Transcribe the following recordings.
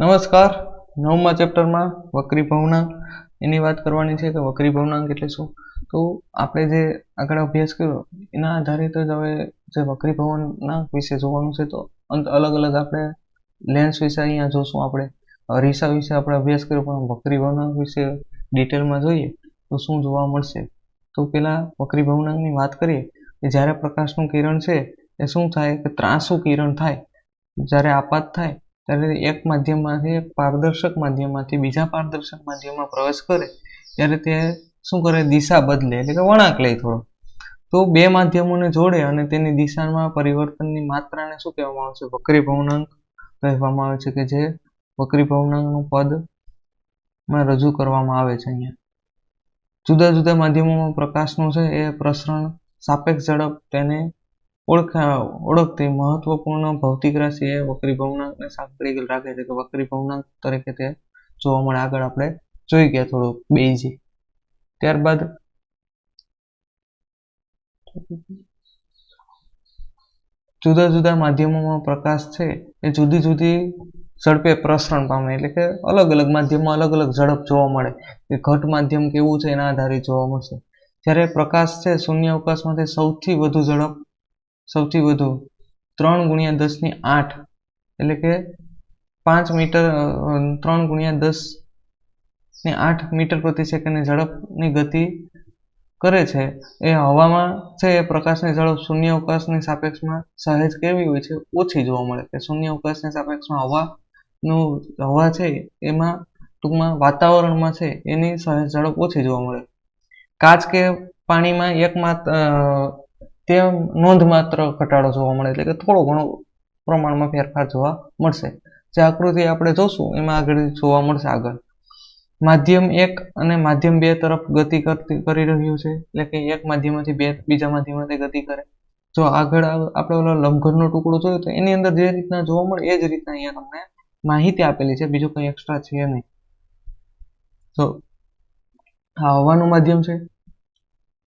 નમસ્કાર. નવમા ચેપ્ટરમાં વક્રી ભવનાંક. એની વાત કરવાની છે કે વક્રી ભવનાંક એટલે શું? તો આપણે જે આગળ અભ્યાસ કર્યો, એના આધારિત જ હવે જે વક્રી ભવનાંક વિશે જોવાનું છે, તો અંત અલગ અલગ આપણે લેન્સ વિશે અહીંયા જોશું આપણે. અરીસા વિશે આપણે અભ્યાસ કર્યો, પણ વક્રી ભવનાંક વિશે ડિટેલમાં જોઈએ, તો શું જોવા મળશે? તો પેલા વક્રી ભવનાંકની વાત કરીએ, કે જ્યારે પ્રકાશનું કિરણ છે, એ શું થાય? કે ત્રાસું કિરણ થાય. જ્યારે આપાત થાય ત્યારે એક માધ્યમમાંથી, એક પારદર્શક માધ્યમમાંથી, બીજા પારદર્શક માધ્યમમાં પ્રવેશ કરે, ત્યારે તે શું કરે? દિશા બદલે, એટલે કે વળાંક લે થોડો. તો બે માધ્યમોને જોડે અને તેની દિશામાં પરિવર્તનની માત્રાને શું કહેવામાં આવે છે? વક્રી ભવનાંક કહેવામાં આવે છે કે જે વક્રી ભવનાંકનું પદમાં રજૂ કરવામાં આવે છે અહીંયા. જુદા જુદા માધ્યમોમાં પ્રકાશનું છે, એ પ્રસરણ સાપેક્ષ ઝડપ તેને ઓળખા, ઓળખતી મહત્વપૂર્ણ ભૌતિક રાશિ એ વક્રી ભવનાંકને સાંકળી રાખે છે કે વક્રી ભવનાંક તરીકે તે જોવા મળે. આગળ આપણે જોઈ ગયા થોડું બેઝી. ત્યારબાદ જુદા જુદા માધ્યમોમાં પ્રકાશ છે એ જુદી જુદી ઝડપે પ્રસરણ પામે. એટલે કે અલગ અલગ માધ્યમમાં અલગ અલગ ઝડપ જોવા મળે. કે ઘટ માધ્યમ કેવું છે એના આધારે જોવા મળશે. જ્યારે પ્રકાશ છે, શૂન્ય અવકાશમાંથી સૌથી વધુ ઝડપ સૌથી વધુ ત્રણ ગુણ્યા દસની આઠ, એટલે કે પાંચ મીટર ત્રણ ગુણ્યા દસ ને આઠ મીટર પ્રતિ સેકન્ડની ઝડપની ગતિ કરે છે. એ હવામાં છે, એ પ્રકાશની ઝડપ શૂન્ય અવકાશની સાપેક્ષમાં સહેજ કેવી હોય છે? ઓછી જોવા મળે કે શૂન્ય અવકાશની સાપેક્ષમાં હવાનું, હવા છે, એમાં ટૂંકમાં વાતાવરણમાં છે, એની સહેજ ઝડપ ઓછી જોવા મળે. કાચ કે પાણીમાં એક માત્ર તે નોંધમાત્ર ઘટાડો જોવા મળે, એટલે કે થોડો ઘણો પ્રમાણમાં ફેરફાર જોવા મળશે. જે આકૃતિ આપણે જોશું, એમાં આગળ જોવા મળશે આગળ. માધ્યમ એક અને માધ્યમ બે તરફ ગતિ કરતી, કરી રહ્યું છે, એટલે કે એક માધ્યમમાંથી બે, બીજા માધ્યમમાંથી ગતિ કરે. જો આગળ આપણે ઓલો લંબઘનનો ટુકડો જોયો તો એની અંદર જે રીતના જોવા મળે, એ જ રીતના અહીંયા તમને માહિતી આપેલી છે, બીજું કંઈ એક્સ્ટ્રા છે નહીં. તો આ હવાનું માધ્યમ છે,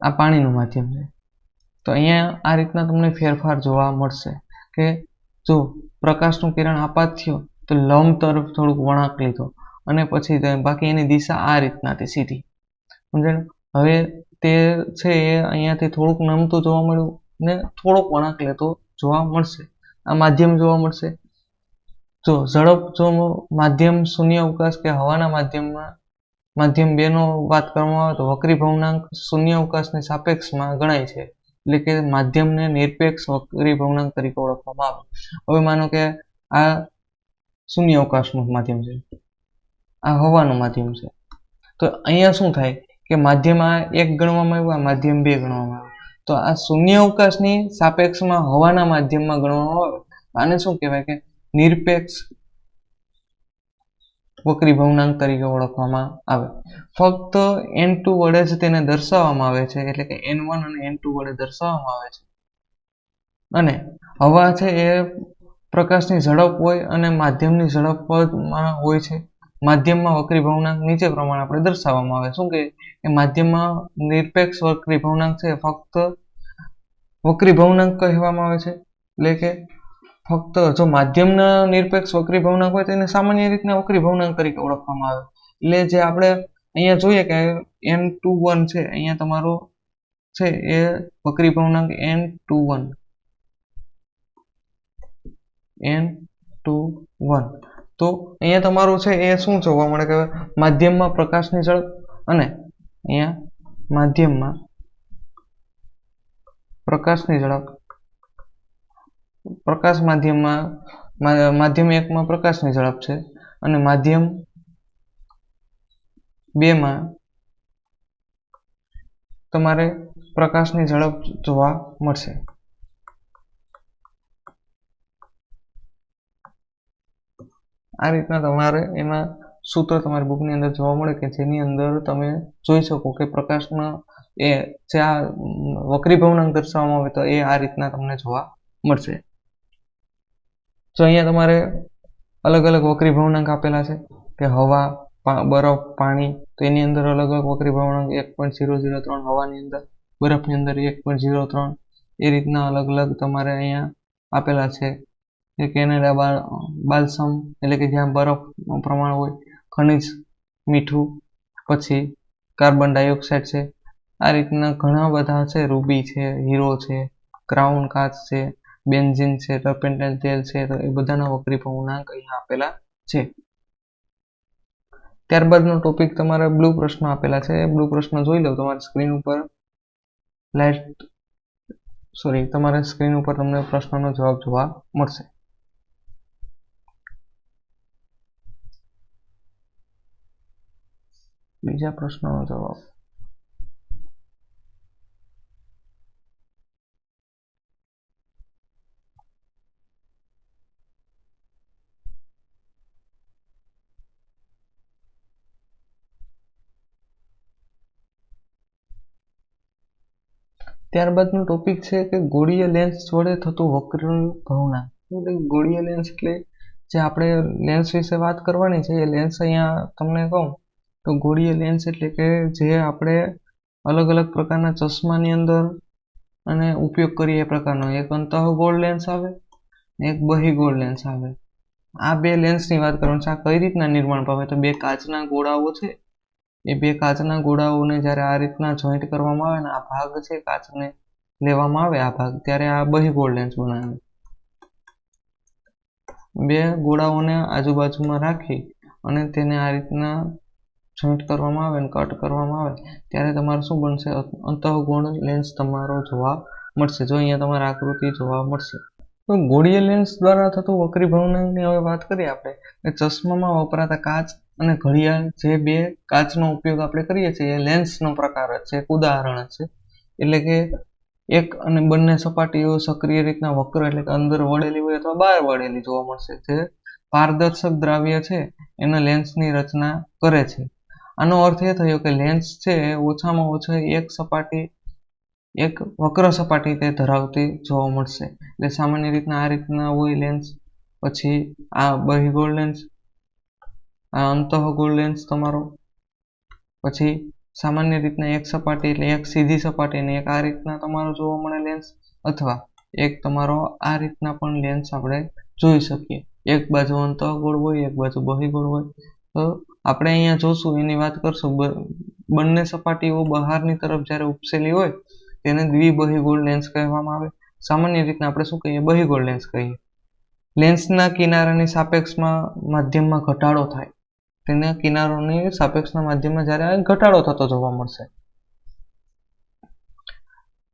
આ પાણીનું માધ્યમ છે. તો અહીંયા આ રીતના તમને ફેરફાર જોવા મળશે કે જો પ્રકાશનું કિરણ આપાત થયો, તો લંબ તરફ થોડુંક વળાંક લીધો અને પછી બાકી એની દિશા આ રીતના હતી સીધી. સમજણ? હવે તે છે એ અહીંયાથી થોડુંક નમતું જોવા મળ્યું ને થોડોક વળાંક લેતો જોવા મળશે. આ માધ્યમ જોવા મળશે. જો ઝડપ, જો માધ્યમ શૂન્ય અવકાશ કે હવાના માધ્યમમાં, માધ્યમ બેનો વાત કરવામાં આવે તો વક્રી ભવનાંક શૂન્ય અવકાશની સાપેક્ષમાં ગણાય છે. એટલે કે માધ્યમને નિરપેક્ષ વક્રી ભવનાંક તરીકે ઓળખવામાં આવે. હવે માનો કે આ શૂન્ય અવકાશનું માધ્યમ છે. આ હવાનું માધ્યમ છે. તો અહીંયા શું થાય કે માધ્યમ આ એક ગણવામાં આવ્યું, આ માધ્યમ બે ગણવામાં આવ્યું. તો આ શૂન્ય અવકાશની સાપેક્ષમાં હવાના માધ્યમમાં ગણવામાં આવે. આને શું કહેવાય કે નિરપેક્ષ વક્રી ભવનાંક તરીકે ઓળખવામાં આવે. ફક્ત એન ટુ વડે જ તેને દર્શાવવામાં આવે છે, એટલે કે એન વન અને એન ટુ વડે દર્શાવવામાં આવે છે. અને હવા છે એ પ્રકાશની ઝડપ હોય અને માધ્યમની ઝડપમાં હોય છે. માધ્યમમાં વક્રી ભવનાંક નીચે પ્રમાણે આપણે દર્શાવવામાં આવે. શું કે? એ માધ્યમમાં નિરપેક્ષ વક્રી ભવનાંક છે ફક્ત વક્રી ભવનાંક કહેવામાં આવે છે. એટલે કે ફક્ત જો માધ્યમના નિરપેક્ષ વક્રી ભવનાંક હોય તો એને સામાન્ય રીતના વક્રી ભવનાંક તરીકે ઓળખવામાં આવે. એટલે જે આપણે અહીંયા જોઈએ કે એન ટુ વન છે, અહીંયા તમારો છે એ વક્રી ભવનાંક N two one. N two one. તો અહીંયા તમારું છે એ શું જોવા મળે કે માધ્યમમાં પ્રકાશની ઝડપ અને અહીંયા માધ્યમમાં પ્રકાશની ઝડપ પ્રકાશ માધ્યમમાં માધ્યમ એકમાં પ્રકાશની ઝડપ છે અને માધ્યમ બેમાં તમારે પ્રકાશની ઝડપ જોવા મળશે. આ રીતના તમારે એમાં સૂત્ર તમારી બુકની અંદર જોવા મળે કે જેની અંદર તમે જોઈ શકો કે પ્રકાશમાં એ જે આ વક્રી ભવનાંક દર્શાવવામાં આવે તો એ આ રીતના તમને જોવા મળશે. તો અહીંયા તમારે અલગ અલગ વક્રી ભવનાંક આપેલા છે કે હવા બરફ, પાણી, તો એની અંદર અલગ અલગ વક્રી ભવનાંક એક પોઈન્ટ ઝીરો ઝીરો ત્રણ હવાની અંદર, બરફની અંદર એક પોઈન્ટ ઝીરો ત્રણ. એ રીતના અલગ અલગ તમારે અહીંયા આપેલા છે એ કેનેડા બાળ બાલસમ એટલે કે જ્યાં બરફનું પ્રમાણ હોય, ખનિજ મીઠું, પછી કાર્બન ડાયોક્સાઇડ છે. આ રીતના ઘણા બધા છે, રૂબી છે, હીરો છે, ક્રાઉન કાચ છે બેન્ઝિન છે ટર્પેન્ટાઇન તેલ છે, તો એ બધાના વકરી પૂર્ણાંક અહીંયા આપેલા છે. ત્યારબાદનો ટોપિક તમારે બ્લુ પ્રશ્ન આપેલા છે. બ્લુ પ્રશ્ન જોઈ લો તમારી સ્ક્રીન ઉપર. લાઈટ સોરી તમારા સ્ક્રીન ઉપર તમને પ્રશ્નનો જવાબ જોવા મળશે. બીજા પ્રશ્નનો જવાબ. ત્યારબાદનો ટોપિક છે કે ગોળીય લેન્સ જોડે થતું વક્રનું ભવનાંક એટલે ગોળીય લેન્સ એટલે જે આપણે લેન્સ વિશે વાત કરવાની છે, એ લેન્સ અહીંયા તમને કહું, તો ગોળીય લેન્સ એટલે કે જે આપણે અલગ અલગ પ્રકારના ચશ્માની અંદર અને ઉપયોગ કરીએ એ પ્રકારનો. એક અંતઃ ગોળ લેન્સ આવે, એક બહિગોળ લેન્સ આવે. આ બે લેન્સની વાત કરવાની છે. આ કઈ રીતના નિર્માણ પામે? તો બે કાચના ગોળાઓ છે. એ બે કાચના ગોળાઓને જ્યારે આ રીતના જોઈન્ટ કરવામાં આવે ને, આ ભાગ છે કાચને લેવામાં આવે આ ભાગ, ત્યારે આ બહિગોળ લેન્સ બનાવે. બે ગોળાઓને આજુબાજુમાં રાખી અને તેને આ રીતના જોઈન્ટ કરવામાં આવે ને કટ કરવામાં આવે, ત્યારે તમારે શું બનશે? અંતઃગોળ લેન્સ તમારો જોવા મળશે. જો અહીંયા તમારે આકૃતિ જોવા મળશે. તો ગોળીય લેન્સ દ્વારા થતું વક્રી ભવનાંકની હવે વાત કરીએ આપણે. ચશ્મામાં વપરાતા કાચ અને ઘડિયાળ જે બે કાચનો ઉપયોગ આપણે કરીએ છીએ, એ લેન્સનો પ્રકાર જ છે, એક ઉદાહરણ છે. એટલે કે એક અને બંને સપાટીઓ સક્રિય રીતના વક્ર એટલે કે અંદર વળેલી હોય અથવા બહાર વળેલી જોવા મળશે. જે પારદર્શક દ્રાવ્ય છે, એના લેન્સની રચના કરે છે. આનો અર્થ એ થયો કે લેન્સ છે ઓછામાં ઓછા એક સપાટી, એક વક્ર સપાટી તે ધરાવતી જોવા મળશે. એટલે સામાન્ય રીતના આ રીતના હોય લેન્સ પછી આ બહિગોળ લેન્સ આ અંતઃગોળ લેન્સ તમારો. પછી સામાન્ય રીતના એક સપાટી એટલે એક સીધી સપાટી અને એક આ રીતના તમારો જોવા મળે લેન્સ અથવા એક તમારો આ રીતના પણ લેન્સ આપણે જોઈ શકીએ. એક બાજુ અંતઃગોળ હોય, એક બાજુ બહિગોળ હોય. તો આપણે અહીંયા જોશું, એની વાત કરશું. બંને સપાટીઓ બહારની તરફ જ્યારે ઉપસેલી હોય, તેને દ્વિબહિગોળ લેન્સ કહેવામાં આવે. સામાન્ય રીતના આપણે શું કહીએ? બહિગોળ લેન્સ કહીએ. લેન્સના કિનારાની સાપેક્ષમાં માધ્યમમાં ઘટાડો થાય. તેના કિનારોની સાપેક્ષના માધ્યમમાં જ્યારે ઘટાડો થતો જોવા મળશે.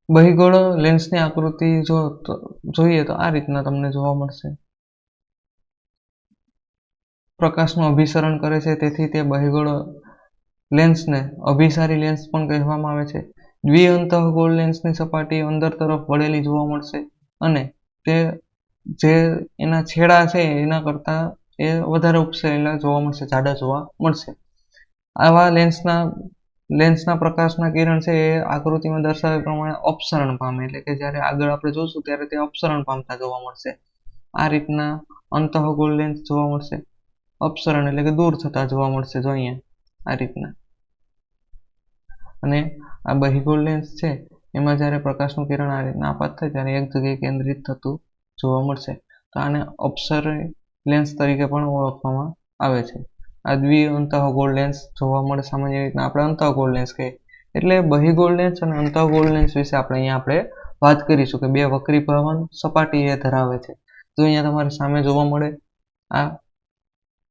બહિગોળ લેન્સની આકૃતિ જો જોઈએ તો આ રીતના તમને જોવા મળશે. પ્રકાશનું અભિસરણ કરે છે, તેથી તે બહિગોળ લેન્સને અભિસારી લેન્સ પણ કહેવામાં આવે છે. દ્વિઅંતઃગોળ લેન્સની સપાટી અંદર તરફ વળેલી જોવા મળશે અને તે જે એના છેડા છે એના કરતાં એ વધારે ઉપસેલા જોવા મળશે, જાડા જોવા મળશે. આવા લેન્સના લેન્સના પ્રકાશના કિરણ છે એ આકૃતિમાં દર્શાવ્યા પ્રમાણે અપસરણ પામે. એટલે કે જ્યારે આગળ આપણે જોશું ત્યારે તે અપસરણ પામતા જોવા મળશે. આ રીતના અંતઃગોળ લેન્સ જોવા મળશે. અપસરણ એટલે કે દૂર થતા જોવા મળશે જો અહીંયા, આ રીતના. અને આ બહિગોળ લેન્સ છે, એમાં જ્યારે પ્રકાશનું કિરણ આ રીતના આપાત થાય ત્યારે એક જગ્યાએ કેન્દ્રિત થતું જોવા મળશે. તો આને અપસર લેન્સ તરીકે પણ ઓળખવામાં આવે છે. આ દ્વિ અંતઃગોળ લેન્સ જોવા મળે સામાન્ય રીતના. આપણે અંતઃગોળ લેન્સ કહીએ. એટલે બહિગોળ લેન્સ અને અંતઃગોળ લેન્સ વિશે આપણે અહીંયા આપણે વાત કરીશું કે બે વક્રીભવન સપાટી એ ધરાવે છે. તો અહીંયા તમારે સામે જોવા મળે આ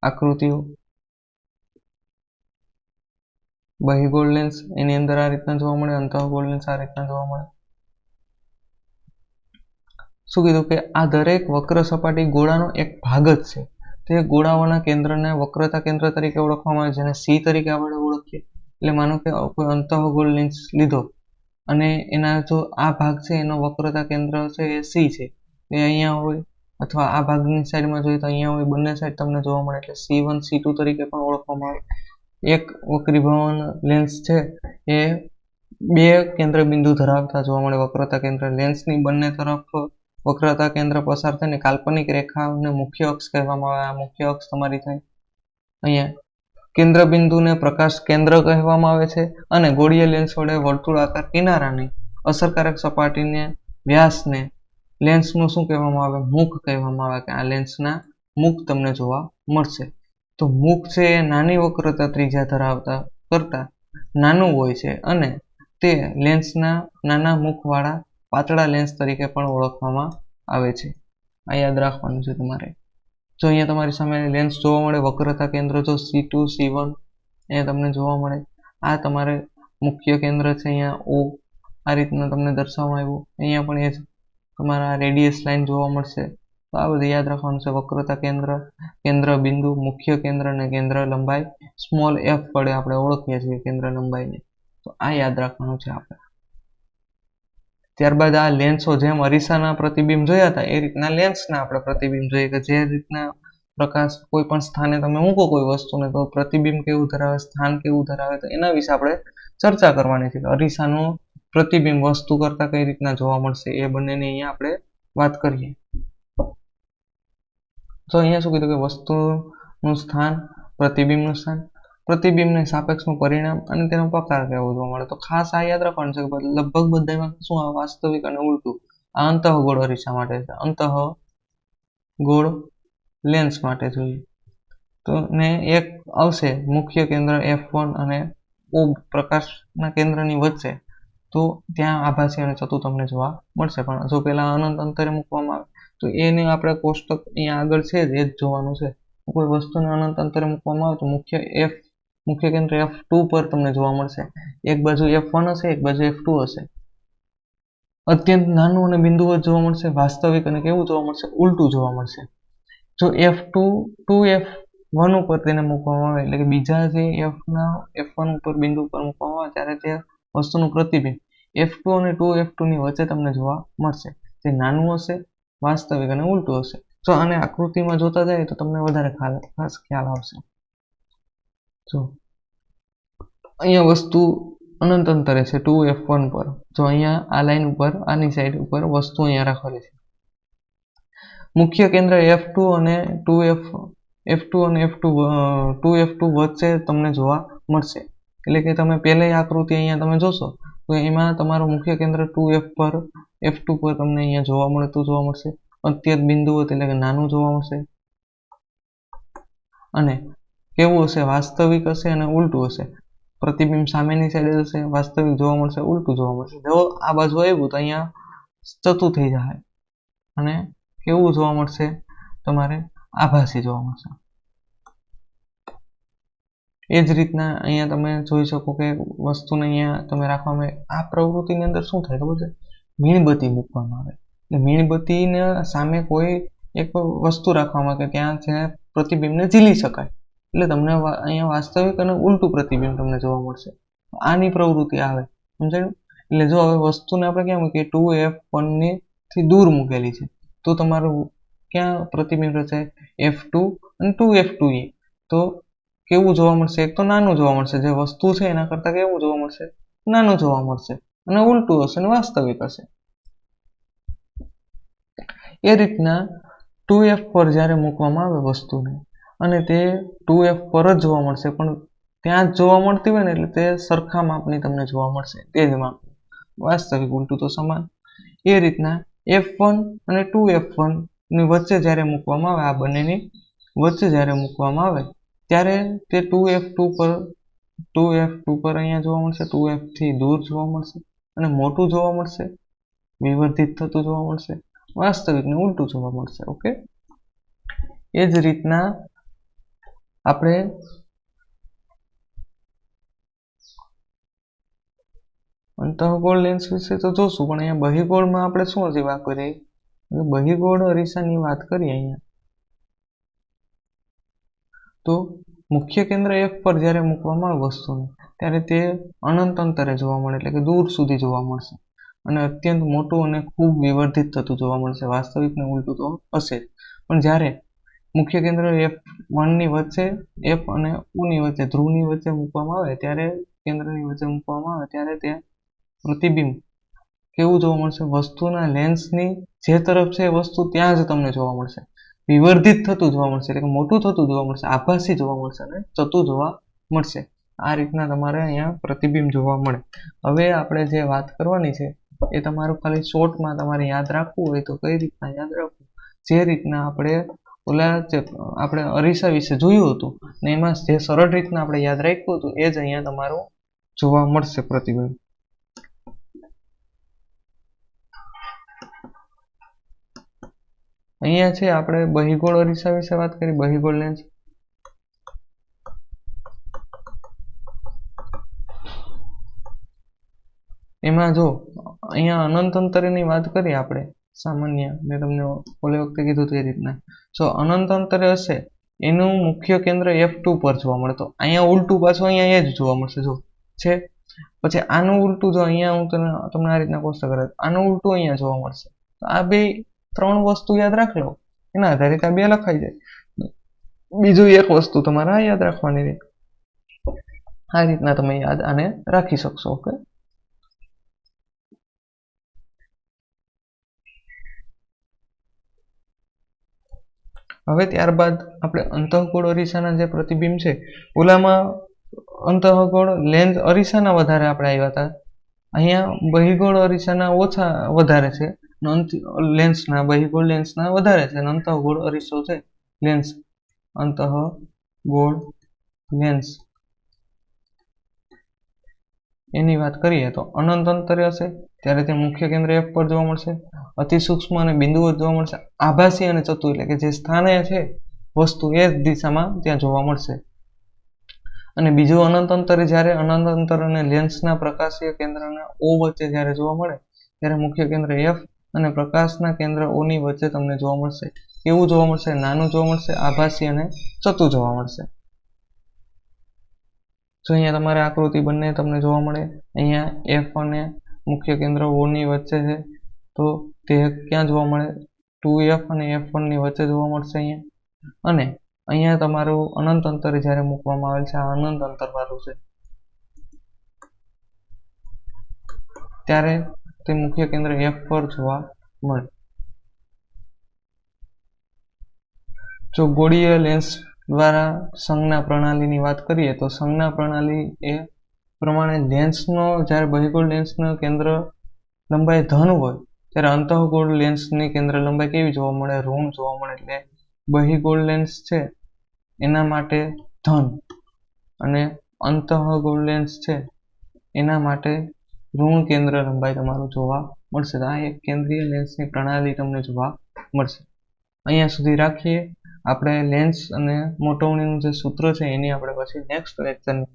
આકૃતિઓ. બહિગોળ લેન્સ એની અંદર આ રીતના જોવા મળે અંતઃગોળ લેન્સ આ રીતના જોવા મળે. શું કીધું કે આ દરેક વક્ર સપાટી ગોળાનો એક ભાગ જ છે. તે ગોળાઓના કેન્દ્રને વક્રતા કેન્દ્ર તરીકે ઓળખવામાં આવે છે જેને સી તરીકે આપણે ઓળખીએ. એટલે માનો કે કોઈ અંતઃગોળ લેન્સ લીધો અને એના જો આ ભાગ છે, એનો વક્રતા કેન્દ્ર છે એ સી છે. એ અહીંયા હોય અથવા આ ભાગની સાઈડમાં જોઈએ તો અહીંયા હોય, બંને સાઈડ તમને જોવા મળે એટલે સી વન સી ટુ તરીકે પણ ઓળખવામાં આવે. એક વક્રીભવન લેન્સ છે, એ બે કેન્દ્ર બિંદુ ધરાવતા જોવા મળે વક્રતા કેન્દ્ર લેન્સની બંને તરફ વક્રતા કેન્દ્ર પસાર થઈને કાલ્પનિક રેખાને મુખ્ય અક્ષ કહેવામાં આવે, આ મુખ્ય અક્ષ તમારી થાય. અહીંયા કેન્દ્ર બિંદુને પ્રકાશ કેન્દ્ર કહેવામાં આવે છે અને ગોળીય લેન્સ વડે વર્તુળાકાર કિનારાની અસરકારક સપાટીને વ્યાસને લેન્સનું શું કહેવામાં આવે? મુખ કહેવામાં આવે કે આ લેન્સના મુખ તમને જોવા મળશે. તો મુખ છે એ નાની વક્રતા ત્રિજ્યા ધરાવતા કરતાં નાનું હોય છે અને તે લેન્સના નાના મુખવાળા પાતળા લેન્સ તરીકે પણ ઓળખવામાં આવે છે. આ યાદ રાખવાનું છે તમારે. જો અહીંયા તમારી સામે લેન્સ જોવા મળે, વક્રતા કેન્દ્ર જો સી ટુ સી વન અહીંયા તમને જોવા મળે. આ તમારે મુખ્ય કેન્દ્ર છે અહીંયા ઓ આ રીતના તમને દર્શાવવામાં આવ્યું. અહીંયા પણ એ તમારા રેડિયસ લાઇન જોવા મળશે. તો આ બધું યાદ રાખવાનું છે. વક્રતા કેન્દ્ર કેન્દ્ર બિંદુ, મુખ્ય કેન્દ્ર અને કેન્દ્ર લંબાઈ. સ્મોલ એફ વડે આપણે ઓળખીએ છીએ કેન્દ્ર લંબાઈને. તો આ યાદ રાખવાનું છે આપણે. ત્યારબાદ આ લેન્સો જેમ અરીસાના પ્રતિબિંબ જોયા હતા, એ રીતના લેન્સના આપણે પ્રતિબિંબ જોઈએ કે જે રીતના પ્રકાશ કોઈ પણ સ્થાને તમે મૂકો કોઈ વસ્તુને, તો પ્રતિબિંબ કેવું ધરાવે, સ્થાન કેવું ધરાવે, તો એના વિશે આપણે ચર્ચા કરવાની છે અરીસાનું પ્રતિબિંબ વસ્તુ કરતા કઈ રીતના જોવા મળશે, એ બંનેની અહીંયા આપણે વાત કરીએ. તો અહીંયા શું કીધું કે વસ્તુનું સ્થાન, પ્રતિબિંબનું સ્થાન પ્રતિબિંબને સાપેક્ષનું પરિણામ અને તેનો પ્રકાર કેવો જોવા મળે. તો ખાસ આ યાદ રાખવાનું છે કે લગભગ બધામાં શું આવે વાસ્તવિક અને ઉલટું? આ અંતઃગોળ અરીસા માટે છે. અંતઃ ગોળ લેન્સ માટે જોઈએ તો ને એક આવશે મુખ્ય કેન્દ્ર એફ વન અને ઓ પ્રકાશના કેન્દ્રની વચ્ચે. તો ત્યાં આભાસી અને ચતુ તમને જોવા મળશે. પણ જો પેલા અનંત અંતરે મૂકવામાં આવે, તો એને આપણે કોષ્ટક અહીંયા આગળ છે જ, એ જ જોવાનું છે. કોઈ વસ્તુને અનંત અંતરે મૂકવામાં આવે તો મુખ્ય એફ મુખ્ય કેન્દ્ર એફ ટુ પર તમને જોવા મળશે. એક બાજુ એફ વન હશે, એક બાજુ એફ ટુ હશે. અત્યંત નાનું અને બિંદુઓ જોવા મળશે, વાસ્તવિક અને કેવું જોવા મળશે? ઉલટું જોવા મળશે. જો F two two F one ઉપર તેને મૂકવામાં આવે, એટલે કે બીજા જે એફના એફ વન ઉપર બિંદુ ઉપર મૂકવામાં આવે, ત્યારે તે વસ્તુનું પ્રતિબિંબ એફ ટુ અને ટુ એફ ટુની વચ્ચે તમને જોવા મળશે. જે નાનું હશે, વાસ્તવિક અને ઉલટું હશે. જો આને આકૃતિમાં જોતા જાય, તો તમને વધારે ખાસ ખ્યાલ આવશે. જો. અહીંયા વસ્તુ અનંત અંતરે છે ટુ એફ વન પર. જો અહીંયા આ લાઈન ઉપર, આની સાઈડ ઉપર વસ્તુ અહીંયા રાખવાની છે. મુખ્ય કેન્દ્ર એફ ટુ અને ટુ એફ એફ ટુ અને F two two F two વચ્ચે તમને જોવા મળશે. એટલે કે તમે પહેલી આકૃતિ અહીંયા તમે જોશો, તો એમાં તમારું મુખ્ય કેન્દ્ર ટુ એફ પર એફ ટુ પર તમને અહીંયા જોવા મળતું જોવા મળશે. અત્યંત બિંદુઓ એટલે કે નાનું જોવા મળશે. અને કેવું હશે? વાસ્તવિક હશે અને ઉલટું હશે? પ્રતિબિંબ સામેની સાઈડે હશે, વાસ્તવિક જોવા મળશે, ઉલટું જોવા મળશે. જો આ બાજુ આવ્યું તો અહીંયા ચતું થઈ જાય અને કેવું જોવા મળશે? તમારે આભાસી જોવા મળશે. એ જ રીતના અહીંયા તમે જોઈ શકો કે વસ્તુને અહીંયા તમે રાખવામાં આ પ્રવૃત્તિની અંદર શું થાય ખબર છે? મીણબત્તી મૂકવામાં આવે. એટલે મીણબત્તીને સામે કોઈ એક વસ્તુ રાખવામાં કે ત્યાં છે પ્રતિબિંબને ઝીલી શકાય. એટલે તમને અહીંયા વાસ્તવિક અને ઉલટું પ્રતિબિંબ તમને જોવા મળશે. આની પ્રવૃત્તિ આવે, સમજાયું? એટલે જો હવે વસ્તુને આપણે ક્યાં મૂકીએ? ટુ એફ વનની થી દૂર મૂકેલી છે. તો તમારું ક્યાં પ્રતિબિંબ રચાય એફ ટુ અને ટુ એફ ટુ એ તો કેવું જોવા મળશે? એક તો નાનું જોવા મળશે. જે વસ્તુ છે એના કરતાં કેવું જોવા મળશે? નાનું જોવા મળશે. અને ઉલટું હશે અને વાસ્તવિક હશે. એ રીતના ટુ એફ પર જ્યારે મૂકવામાં આવે વસ્તુને અને તે ટુ એફ પર જ જોવા મળશે. પણ ત્યાં જ જોવા મળતી હોય ને એટલે તે સરખા માપની તમને જોવા મળશે. તે જ માપ. વાસ્તવિક ઉલટું તો સમાન. એ રીતના એફ વન અને ટુ એફ વનની વચ્ચે જ્યારે મૂકવામાં આવે, આ બંનેની વચ્ચે જ્યારે મૂકવામાં આવે, ત્યારે તે ટુ એફ ટુ પર ટુ એફ ટુ પર અહીંયા જોવા મળશે ટુ એફથી દૂર જોવા મળશે અને મોટું જોવા મળશે, વિવર્ધિત થતું જોવા મળશે, વાસ્તવિકને ઉલટું જોવા મળશે. ઓકે? એ જ રીતના આપણે અંતઃગોળ લેન્સ વિશે તો જોશું, પણ અહીંયા બહિગોળમાં આપણે શું હજી વાત કરીએ? બહિગોળ અરીસાની વાત કરીએ અહીંયા. તો મુખ્ય કેન્દ્ર એક પર જ્યારે મૂકવામાં આવે વસ્તુને, ત્યારે તે અનંત અંતરે જોવા મળે, એટલે કે દૂર સુધી જોવા મળશે. અને અત્યંત મોટું અને ખૂબ વિવર્ધિત થતું જોવા મળશે. વાસ્તવિકને ઉલટું તો હશે પણ જ્યારે મુખ્ય કેન્દ્ર એફ વનની વચ્ચે એફ અને ઉની વચ્ચે ધ્રુવની વચ્ચે મૂકવામાં આવે ત્યારે કેન્દ્રની વચ્ચે મૂકવામાં આવે ત્યારે તે પ્રતિબિંબ કેવું જોવા મળશે? વસ્તુના લેન્સની જે તરફ છે એ વસ્તુ ત્યાં જ તમને જોવા મળશે. વિવર્ધિત થતું જોવા મળશે, એટલે કે મોટું થતું જોવા મળશે, આભાસી જોવા મળશે અને ચતું જોવા મળશે. આ રીતના તમારે અહીંયા પ્રતિબિંબ જોવા મળે. હવે આપણે જે વાત કરવાની છે, એ તમારું ખાલી શોર્ટમાં તમારે યાદ રાખવું હોય તો કઈ રીતના યાદ રાખવું? જે રીતના આપણે ઓલા આપણે અરીસા વિશે જોયું હતું ને એમાં જે સરળ રીતના આપણે યાદ રાખ્યું હતું, એ જ અહીંયા તમારું જોવા મળશે પ્રતિબિંબ. અહીંયા છે આપણે બહિગોળ અરીસા વિશે વાત કરી, બહિગોળ લેન્સ એમાં જો, અહીંયા અનંત અંતરેની વાત કરીએ આપણે. સામાન્ય, મેં તમને ઓલે વખતે કીધું એ રીતના. જો અનંત અંતરે હશે, એનું મુખ્ય કેન્દ્ર એફ ટુ પર જોવા મળે. તો અહીંયા ઉલટું પાછું અહીંયા એ જ જોવા મળશે, જો. છે? પછી આનું ઉલટું જો અહીંયા હું તમને તમને આ રીતના કોષ્ટ કરે આનું ઉલટું અહીંયા જોવા મળશે. આ બે, ત્રણ વસ્તુ યાદ રાખ લો. એના આધારિત આ બે લખાઈ જાય. બીજું એક વસ્તુ તમારે આ યાદ રાખવાની રહે. આ રીતના તમે યાદ આને રાખી શકશો, ઓકે? હવે ત્યારબાદ આપણે અંતઃગોળ અરીસાના જે પ્રતિબિંબ છે, ઓલામાં અંતઃગોળ લેન્સ અરીસાના વધારે આપણે આવ્યા હતા. અહીંયા બહિગોળ અરીસાના ઓછા વધારે છે લેન્સના બહિગોળ લેન્સના વધારે છે અંતઃગોળ અરીસો છે લેન્સ અંતઃગોળ લેન્સ એની વાત કરીએ તો અનંત અંતરે હશે, ત્યારે તે મુખ્ય કેન્દ્ર એફ પર જોવા મળશે. અતિ સૂક્ષ્મ અને બિંદુઓ જોવા મળશે. આભાસી અને ચતુ એટલે કે જે સ્થાને છે, વસ્તુ એ દિશામાં ત્યાં જોવા મળશે. અને બીજું અનંત અંતરે જ્યારે અનંત અંતર અને લેન્સના પ્રકાશીય કેન્દ્રના ઓ વચ્ચે જ્યારે જોવા મળે, ત્યારે મુખ્ય કેન્દ્ર એફ અને પ્રકાશના કેન્દ્ર ઓની વચ્ચે તમને જોવા મળશે. કેવું જોવા મળશે, નાનું જોવા મળશે, આભાસી અને ચતુ જોવા મળશે. જો અહીંયા તમારે આકૃતિ બંને તમને જોવા મળે, અહીંયા એફ અને મુખ્ય કેન્દ્ર ઓની વચ્ચે છે, તો તે ક્યાં જોવા મળે? ટુ એફ અને એફ વનની વચ્ચે જોવા મળશે અહીંયા. અને અહીંયા તમારું અનંત અંતરે જ્યારે મૂકવામાં આવેલ છે, આ અનંત અંતરવાળું છે. ત્યારે તે મુખ્ય કેન્દ્ર એફ પર જોવા મળે. જો ગોળીય લેન્સ દ્વારા સંજ્ઞા પ્રણાલીની વાત કરીએ તો સંજ્ઞા પ્રણાલી એ પ્રમાણે લેન્સનો જ્યારે બહિગોળ લેન્સનો કેન્દ્ર લંબાઈ ધન હોય, ત્યારે અંતઃગોળ લેન્સની કેન્દ્ર લંબાઈ કેવી જોવા મળે? ઋણ જોવા મળે એટલે બહિગોળ લેન્સ છે, એના માટે ધન. અને અંતઃગોળ લેન્સ છે, એના માટે ઋણ કેન્દ્ર લંબાઈ તમારું જોવા મળશે. તો આ એક કેન્દ્રીય લેન્સની પ્રણાલી તમને જોવા મળશે. અહીંયા સુધી રાખીએ. આપણે લેન્સ અને મોટવણીનું જે સૂત્ર છે એની આપણે પછી નેક્સ્ટ લેક્ચરની